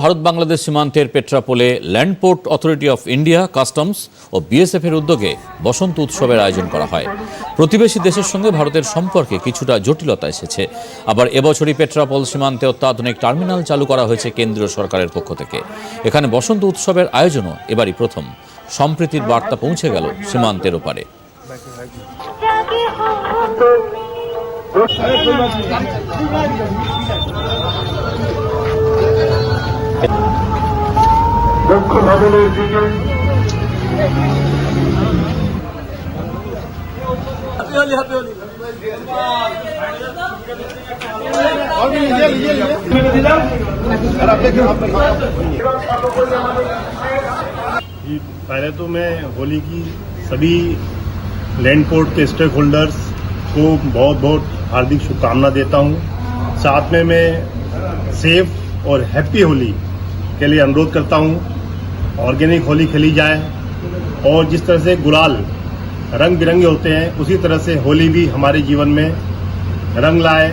ভারত বাংলাদেশ সীমান্তের পেট্রাপোলে land port authority of India, customs O BSF এর উদ্যোগে বসন্ত উৎসবের আয়োজন করা হয়। প্রতিবেশী দেশের সঙ্গে ভারতের সম্পর্কে কিছুটা জটিলতা এসেছে। আবার এবছরই পেট্রাপোল সীমান্তে অত্যাধুনিক টার্মিনাল চালু করা হয়েছে কেন্দ্রীয় সরকারের পক্ষ থেকে। এখানে বসন্ত উৎসবের আয়োজনও এবারই প্রথম। সম্প্রীতির বার্তা পৌঁছে গেল সীমান্তের ওপারে। লক্ষ্য ভবনের দিকে जी, पहले तो मैं होली की सभी लैंड पोर्ट के स्टेक होल्डर्स को बहुत बहुत हार्दिक शुभकामना देता हूं साथ में मैं सेफ और हैप्पी होली के लिए अनुरोध करता हूं ऑर्गेनिक होली खेली जाए और जिस तरह से गुलाल रंग बिरंगे होते हैं उसी तरह से होली भी हमारे जीवन में रंग लाए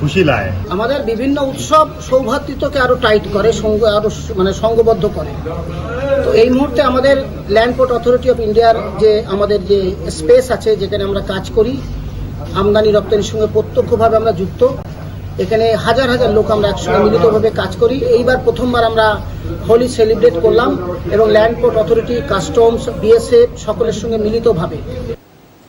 खुशी लाए আমাদের বিভিন্ন উৎসব সৌভ্রাতৃত্বকে আরো টাইট করে সঙ্গ আরো স- মানে সঙ্গবদ্ধ করে তো এই মুহূর্তে আমাদের ল্যান্ডপোর্ট অথরিটি অফ ইন্ডিয়ার যে আমাদের যে স্পেস আছে যেখানে আমরা কাজ করি আমদানি রপ্তানির সঙ্গে প্রত্যক্ষভাবে আমরা যুক্ত এখানে হাজার হাজার লোক আমরা একসঙ্গে মিলিতভাবে কাজ করি। এইবার প্রথমবার আমরা হোলি সেলিব্রেট করলাম এবং ল্যান্ডপোর্ট অথরিটি, কাস্টমস, বিএসএফ সকলের সঙ্গে মিলিতভাবে।